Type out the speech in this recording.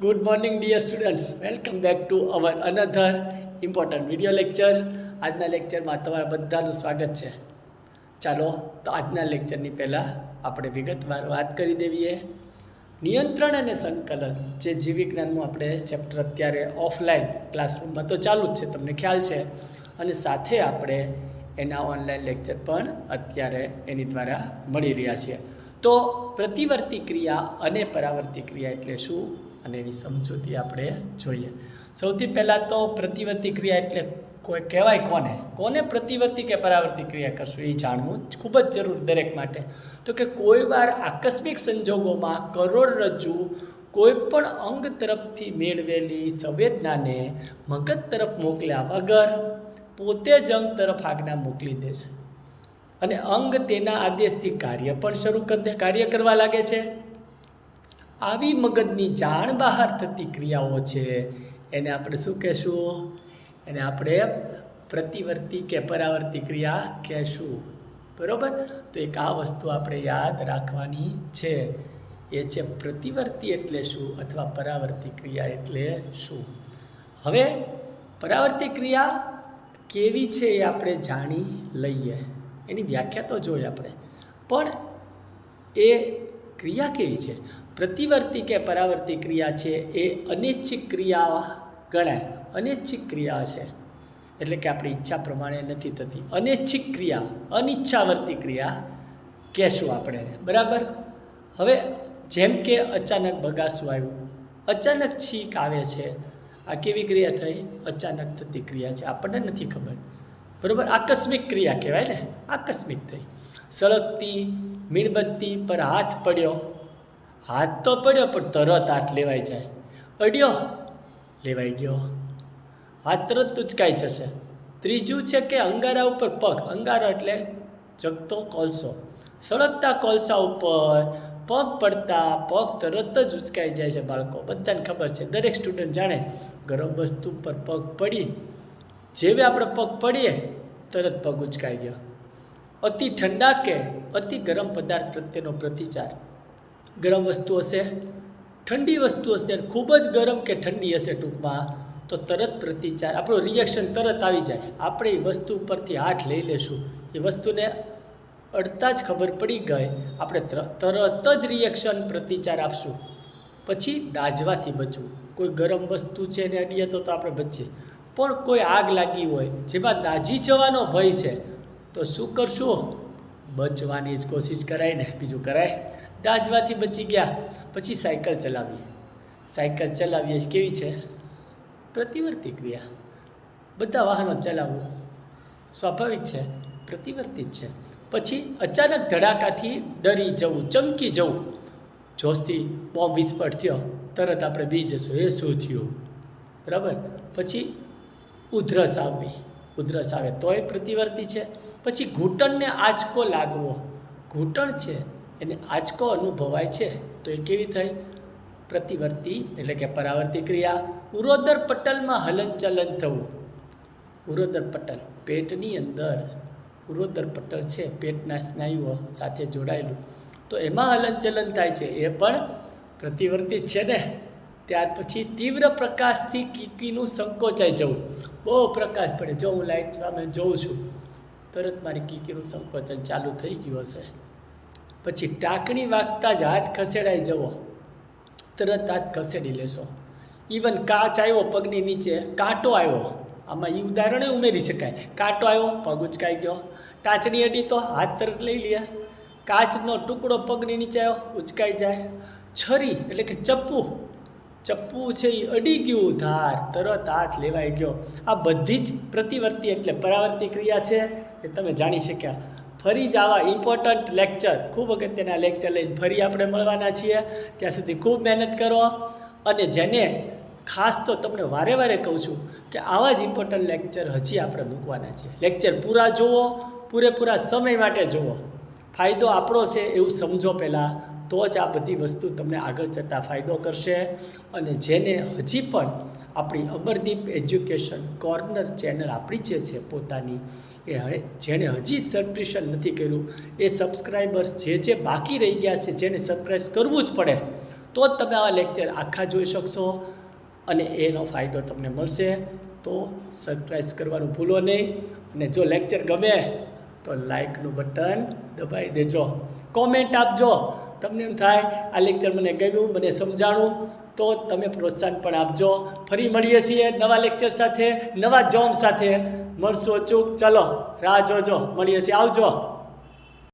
Good morning dear students welcome back to our another important video lecture આજના લેક્ચરમાં તમારા બધાનું સ્વાગત છે. ચાલો, તો આજના લેક્ચરની પહેલાં આપણે વિગતવાર વાત કરી દેવીએ. નિયંત્રણ અને સંકલન, જે જીવવિજ્ઞાનનું આપણે ચેપ્ટર અત્યારે ઓફલાઈન ક્લાસરૂમમાં તો ચાલુ જ છે, તમને ખ્યાલ છે. અને સાથે આપણે એના ઓનલાઈન લેક્ચર પણ અત્યારે એની દ્વારા મળી રહ્યા છીએ. તો પ્રતિવર્તી ક્રિયા અને પરાવર્તી ક્રિયા એટલે શું? અને એની સમજૂતી આપણે જોઈએ. સૌથી પહેલાં તો પ્રતિવર્તી ક્રિયા એટલે કોઈ કહેવાય કોને? કોને પ્રતિવર્તી કે પરાવર્તી ક્રિયા કરશું એ જાણવું ખૂબ જ જરૂર દરેક માટે. તો કે કોઈ વાર આકસ્મિક સંજોગોમાં કરોડરજ્જુ કોઈપણ અંગ તરફથી મેળવેલી સંવેદનાને મગજ તરફ મોકલ્યા વગર પોતે જ અંગ તરફ આજ્ઞા મોકલી દે છે. અને અંગ તેના આદેશથી કાર્ય પણ શરૂ કરી દે, કાર્ય કરવા લાગે છે. આવી મગજની જાણ બહાર થતી ક્રિયાઓ છે, એને આપણે શું કહેશું? એને આપણે પ્રતિવર્તી કે પરાવર્તી ક્રિયા કહેશું. બરાબર? તો એક આ વસ્તુ આપણે યાદ રાખવાની છે. એ છે પ્રતિવર્તી એટલે શું અથવા પરાવર્તી ક્રિયા એટલે શું? હવે પરાવર્તી ક્રિયા કેવી છે એ આપણે જાણી લઈએ. એની વ્યાખ્યા તો જોઈએ આપણે. પણ એ ક્રિયા કેવી છે? પ્રતિવર્તી કે પરાવર્તી ક્રિયા છે એ અનિચ્છિક ક્રિયા ગણાય. અનિચ્છિક ક્રિયા છે. એટલે કે આપણી ઈચ્છા પ્રમાણે નથી થતી. અનિચ્છિક ક્રિયા, અનિચ્છાવર્તી ક્રિયા કહેશું આપણે બરાબર? હવે જેમ કે અચાનક બગાસું આવ્યું. અચાનક છીંક આવે છે. આ કેવી ક્રિયા થઈ? અચાનક થતી ક્રિયા છે. આપણને નથી ખબર. બરાબર? આકસ્મિક ક્રિયા કહેવાય ને? આકસ્મિક થઈ. સળગતી, મીણબત્તી પર હાથ પડ્યો. હાથ તો પડ્યો, પણ તરત હાથ લેવાઈ જાય. અડ્યો, લેવાઈ ગયો. હાથ તરત ઉચકાઈ જશે. ત્રીજું છે કે અંગારા ઉપર પગ. અંગારો એટલે જગતો કોલસો. સળગતા કોલસા ઉપર પગ પડતા પગ તરત જ ઉચકાઈ જાય છે બાળકો. બધાને ખબર છે. દરેક સ્ટુડન્ટ જાણે ગરમ વસ્તુ પર પગ પડી. જેવી આપણે પગ પડીએ, તરત પગ ઉચકાઈ ગયો. અતિ ઠંડા કે અતિ ગરમ પદાર્થ પ્રત્યેનો પ્રતિચાર. ગરમ વસ્તુ હશે ઠંડી વસ્તુ હશે અને ખૂબ જ ગરમ કે ઠંડી હશે ટૂંકમાં, તો તરત પ્રતિચાર, આપણો રિએક્શન તરત આવી જાય. આપણે એ વસ્તુ ઉપરથી હાથ લઈ લેશું. એ વસ્તુને અડતા જ ખબર પડી ગઈ, આપણે તર- તરત જ રિએક્શન પ્રતિચાર આપશું. પછી દાજવાથી બચવું. કોઈ ગરમ વસ્તુ છે એને અડીએ તો આપણે બચીએ. પણ કોઈ આગ લાગી હોય, જેમાં દાજી જવાનો ભય છે, તો શું કરશું? બચવાની જ કોશિશ કરાય ને, બીજું કરાય. દાજવાથી બચી ગયા, પછી સાયકલ ચલાવી. સાયકલ ચલાવીએ કેવી છે? પ્રતિવર્તી ક્રિયા. બધા વાહનો ચલાવવું સ્વાભાવિક છે, પ્રતિવર્તી જ છે. પછી અચાનક ધડાકાથી ડરી જવું, ચમકી જવું. જોશથી બોમ્બ વિસ્ફોટ થયો, તરત આપણે બી જશું એ શું થયું? બરાબર? પછી ઉધરસ આવવી ઉધરસ આવે તોય પ્રતિવર્તી છે. પછી ઘૂંટણને આંચકો લાગવો. ઘૂંટણ છે, એને આંચકો અનુભવાય છે, તો એ કેવી થઈ? પ્રતિવર્તી એટલે કે પરાવર્તી ક્રિયા. ઉરોદર પટલમાં હલનચલન થવું. ઉરોદર પટલ, પેટની અંદર ઉરોદર પટલ છે, પેટના સ્નાયુઓ સાથે જોડાયેલું. તો એમાં હલનચલન થાય છે. એ પણ પ્રતિવર્તી છે ને? ત્યાર પછી તીવ્ર પ્રકાશથી કીકીનું સંકોચાઈ જવું. બહુ પ્રકાશ પડે. જો હું લાઇટ સામે જોઉં છું તરત મારી કીકીનું સંકોચન ચાલુ થઈ ગયું હશે. પછી ટાંકણી વાગતા જ હાથ ખસેડાઈ જવો. તરત હાથ ખસેડી લેશો. ઇવન કાચ આવ્યો પગની નીચે, કાંટો આવ્યો. આમાં એ ઉદાહરણે ઉમેરી શકાય. કાંટો આવ્યો, પગ ઉચકાઈ ગયો. ટાચણી અડી તો હાથ તરત લઈ લે. કાચનો ટુકડો પગની નીચે આવ્યો, ઉચકાઈ જાય. છરી એટલે કે ચપ્પુ ચપ્પુ છે એ અડી ગયું, ધાર, તરત હાથ લેવાઈ ગયો. આ બધી જ પ્રતિવર્તી એટલે પરાવર્તી ક્રિયા છે એ તમે જાણી શક્યા. ફરી જ આવા ઇમ્પોર્ટન્ટ લેક્ચર ખૂબ અગત્યના લેક્ચર લઈને ફરી આપણે મળવાના છીએ. ત્યાં સુધી ખૂબ મહેનત કરો અને જેને ખાસ તો તમને વારે વારે કહું છું કે આવા જ ઇમ્પોર્ટન્ટ લેક્ચર હજી આપણે મૂકવાના છીએ. લેક્ચર પૂરા જુઓ, પૂરેપૂરા સમય માટે જુઓ. ફાયદો આપણો છે એવું સમજો પહેલાં. તો જ આ બધી વસ્તુ તમને આગળ જતાં ફાયદો કરશે અને જેને હજી પણ આપણી અમરદીપ એજ્યુકેશન કોર્નર ચેનલ આપણી જે છે પોતાની, એ જેણે હજી સબસ્ક્રિપ્શન નથી કર્યું, એ સબસ્ક્રાઈબર્સ જે જે બાકી રહી ગયા છે, જેને સબસ્ક્રાઈબ કરવું જ પડે, તો જ તમે આ લેક્ચર આખા જોઈ શકશો અને એનો ફાયદો તમને મળશે. તો સબસ્ક્રાઈબ કરવાનું ભૂલો નહીં અને જો લેક્ચર ગમે તો લાઇકનું બટન દબાવી દેજો. કોમેન્ટ આપજો. તમને એમ થાય, આ લેક્ચર મને ગમ્યું, મને સમજાણું, તો તમે પ્રોત્સાહન પણ આપજો. ફરી મળીએ છીએ નવા લેક્ચર સાથે, નવા જોમ સાથે. મળશું અચૂક. ચલો, રાહ જોજો. મળીએ છીએ. આવજો.